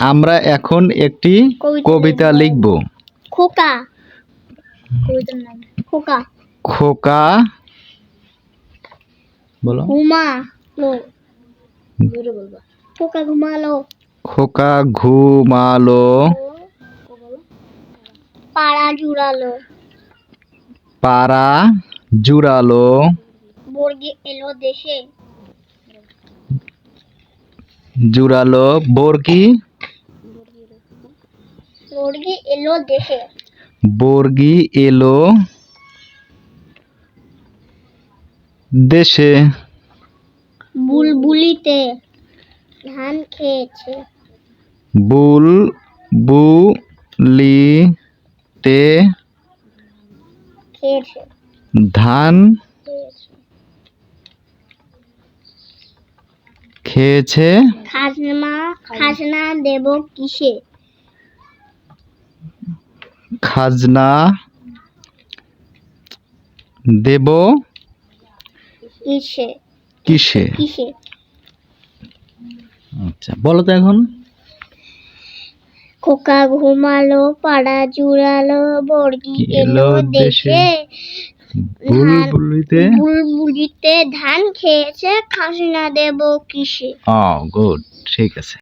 আমরা এখন একটি কবিতা লিখব। খোকা। খোকা। খোকা। বলো। ঘুমা লো জোরে বলবা। খোকা ঘুমালো। খোকা ঘুমালো। পাড়া জুড়ালো। পাড়া জুড়ালো। বর্গি এলো দেশে। জুড়ালো বর্গি বর্গি এলো দেশে বর্গি এলো দেশে। বুলবুলিতে ধান খেয়েছে। বুল বুলিতে খেয়েছে। ধান খেয়েছে। খেয়েছে। খাজনা খাজনা দেব কিসে? খাজনা দেব কিসে? আচ্ছা বলো তো এখন। খোকা ঘুমালো পাড়া জুড়ালো বর্গি এলো দেশে? বুলবুলিতে? বুলবুলিতে ধান খেয়েছে খাজনা দেব কিসে? ও গুড ঠিক আছে।